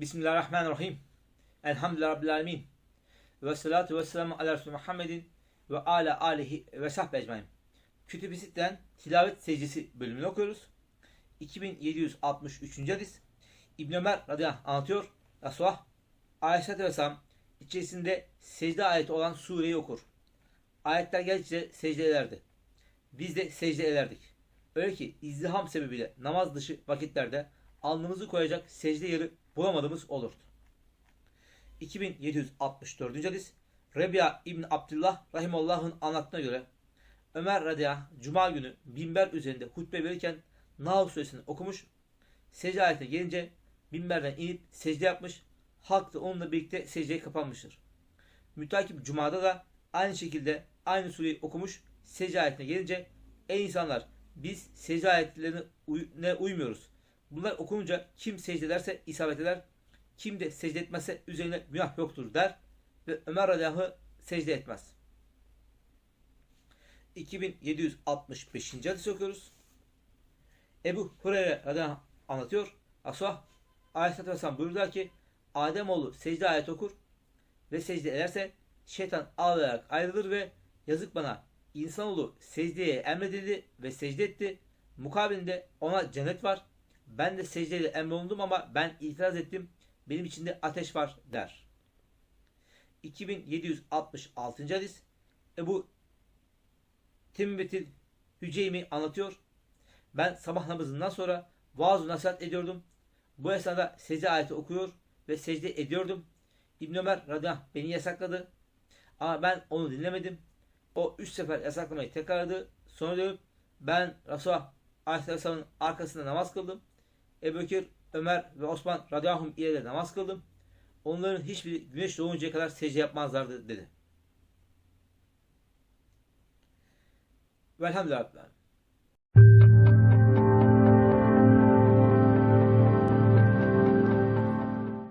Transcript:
Bismillahirrahmanirrahim. Elhamdülillahi Rabbil alemin. Ve salatu ve selamu ala Resulü Muhammedin ve ala alihi ve sahbe ecmain. Kütüb-i Sitte'den Tilavet Secdesi bölümünü okuyoruz. 2763. hadis. İbn Ömer radıyallahu anlatıyor. Resulullah Aleyhisselatü Vesselam içerisinde secde ayeti olan sureyi okur. Ayetler geldikçe secde ederdi. Biz de secde ederdik. Öyle ki izdiham sebebiyle namaz dışı vakitlerde alnımızı koyacak secde yeri bulamadığımız olurdu. 2764. hadis Rebiya İbn Abdullah Rahimullah'ın anlattığına göre Ömer anh, Cuma günü binber üzerinde hutbe verirken Nahl suresini okumuş. Secde ayetine gelince binberden inip secde yapmış. Halk da onunla birlikte secdeye kapanmıştır. Mütakip Cuma'da da aynı şekilde aynı sureyi okumuş. Secde ayetine gelince ey insanlar biz secde ayetlerine uy- ne uymuyoruz. Bunlar okununca kim secde ederse isabet eder. Kim de secde etmezse üzerine günah yoktur der. Ve Ömer radıyallahu secde etmez. 2765. hadis okuyoruz. Ebu Hureyre radıyallahu anlatıyor. Asah Aleyhisselatü Vesselam buyurdular ki Ademoğlu secde ayet okur ve secde ederse şeytan ağlayarak ayrılır ve yazık bana insanoğlu secdeye emredildi ve secde etti. Mukabilinde ona cennet var. Ben de secdeyle emrolundum ama ben itiraz ettim. Benim içinde ateş var der. 2766. hadis Ebu Timbetil Hüceymi anlatıyor. Ben sabah namazından sonra vaaz nasihat ediyordum. Bu esnada secde ayeti okuyor ve secde ediyordum. İbn Ömer radıyallahu beni yasakladı. Ama ben onu dinlemedim. O üç sefer yasaklamayı tekrarladı. Sonra dönüp ben Resulullah Aleyhisselam'ın arkasında namaz kıldım. Ebu Bekir, Ömer ve Osman radıyallahu ile de namaz kıldım. Onların hiçbiri güneş doğuncaya kadar secde yapmazlardı dedi. Velhamdülillah.